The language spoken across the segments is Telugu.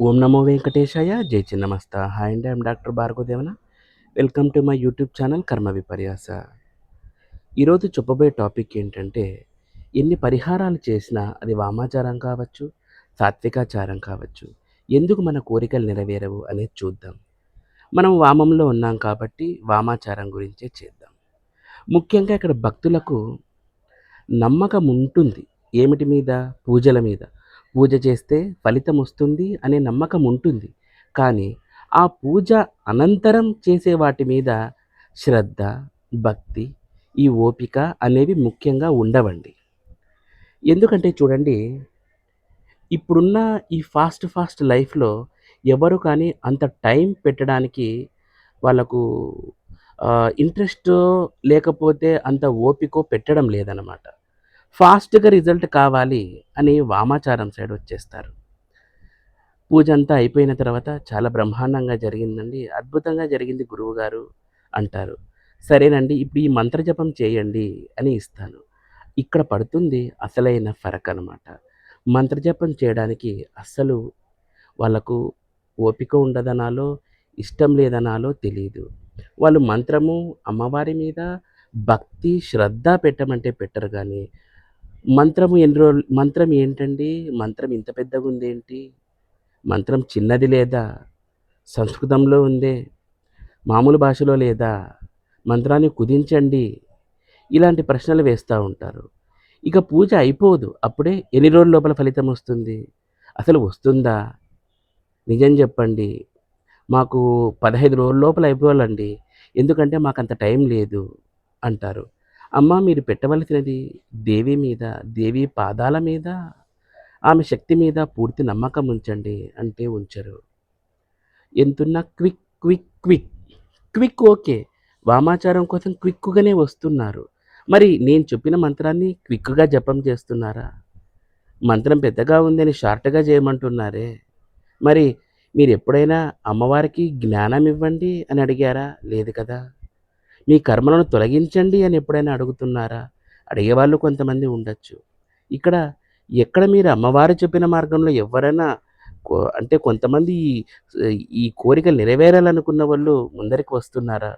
ఓం నమో వెంకటేశాయ. జై చిన్నమస్త. హాయ్ అండి I'm doctor Bhargavadevana. Welcome to my YouTube channel Karma Viparyasa. ఈరోజు చెప్పబోయే టాపిక్ ఏంటంటే ఎన్ని పరిహారాలు చేసినా అది వామాచారం కావచ్చు సాత్వికాచారం కావచ్చు. ఎందుకు మన కోరికలు నెరవేరవు అనేది చూద్దాం. మనం వామంలో ఉన్నాం కాబట్టి వామాచారం గురించే చేద్దాం. ముఖ్యంగా ఇక్కడ భక్తులకు నమ్మకం ఉంటుంది. ఏమిటి మీద? పూజల మీద. పూజ చేస్తే ఫలితం వస్తుంది అనే నమ్మకం ఉంటుంది. కానీ ఆ పూజ అనంతరం చేసే వాటి మీద శ్రద్ధ భక్తి ఈ ఓపిక అనేవి ముఖ్యంగా ఉండవండి. ఎందుకంటే చూడండి ఇప్పుడున్న ఈ ఫాస్ట్ ఫాస్ట్ లైఫ్లో ఎవరు కానీ అంత టైం పెట్టడానికి వాళ్ళకు ఇంట్రెస్ట్ లేకపోతే అంత ఓపికో పెట్టడం లేదనమాట ఫాస్ట్గా రిజల్ట్ కావాలి అని వామాచారం సైడ్ వచ్చేస్తారు. పూజ అంతా అయిపోయిన తర్వాత చాలా బ్రహ్మాండంగా జరిగిందండి. అద్భుతంగా జరిగింది గురువుగారు అంటారు. సరేనండి ఇప్పుడు ఈ మంత్రజపం చేయండి అని ఇస్తాను. ఇక్కడ పడుతుంది అసలైన ఫరక్ అనమాట మంత్రజపం చేయడానికి అస్సలు వాళ్ళకు ఓపిక ఉండదనాలో ఇష్టం లేదనాలో తెలియదు వాళ్ళు మంత్రము అమ్మవారి మీద భక్తి శ్రద్ధ పెట్టమంటే పెట్టరు కానీ మంత్రము ఎన్ని రోజులు మంత్రం ఏంటండి? మంత్రం ఇంత పెద్దగా ఉందేంటి? మంత్రం చిన్నది లేదా? సంస్కృతంలో ఉందే? మామూలు భాషలో లేదా? మంత్రాన్ని కుదించండి. ఇలాంటి ప్రశ్నలు వేస్తూ ఉంటారు. ఇక పూజ అయిపోదు. అప్పుడే ఎన్ని రోజుల లోపల ఫలితం వస్తుంది? అసలు వస్తుందా? నిజం చెప్పండి. మాకు పదహైదు రోజుల లోపల అయిపోవాలండి. ఎందుకంటే మాకు అంత టైం లేదు అంటారు. అమ్మ మీరు పెట్టవలసినది దేవి మీద దేవి పాదాల మీద ఆమె శక్తి మీద పూర్తి నమ్మకం ఉంచండి అంటే ఉంచరు. ఎంతున్నా quick quick quick quick okay. వామాచారం కోసం క్విక్గానే వస్తున్నారు. మరి నేను చెప్పిన మంత్రాన్ని క్విక్గా జపం చేస్తున్నారా? మంత్రం పెద్దగా ఉందని షార్ట్గా చేయమంటున్నారే. మరి మీరు ఎప్పుడైనా అమ్మవారికి జ్ఞానం ఇవ్వండి అని అడిగారా? లేదు కదా. మీ కర్మలను తొలగించండి అని ఎప్పుడైనా అడుగుతున్నారా? అడిగేవాళ్ళు కొంతమంది ఉండొచ్చు. ఇక్కడ ఎక్కడ మీరు అమ్మవారు చెప్పిన మార్గంలో ఎవరైనా అంటే కొంతమంది ఈ కోరికలు నెరవేరాలనుకున్న వాళ్ళు ముందరికి వస్తున్నారా?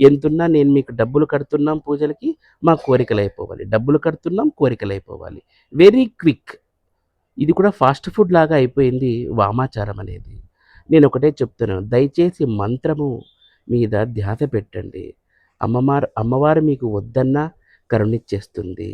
ఎంతున్నా నేను మీకు డబ్బులు కడుతున్నాం పూజలకి మా కోరికలు అయిపోవాలి. డబ్బులు కడుతున్నాం కోరికలు అయిపోవాలి. Very quick. ఇది కూడా ఫాస్ట్ ఫుడ్ లాగా అయిపోయింది వామాచారం అనేది. నేను ఒకటే చెప్తున్నాను దయచేసి మంత్రము మీద ధ్యాస పెట్టండి. అమ్మవారు అమ్మవారు మీకు వద్దన్నా కరుణిచ్చేస్తుంది.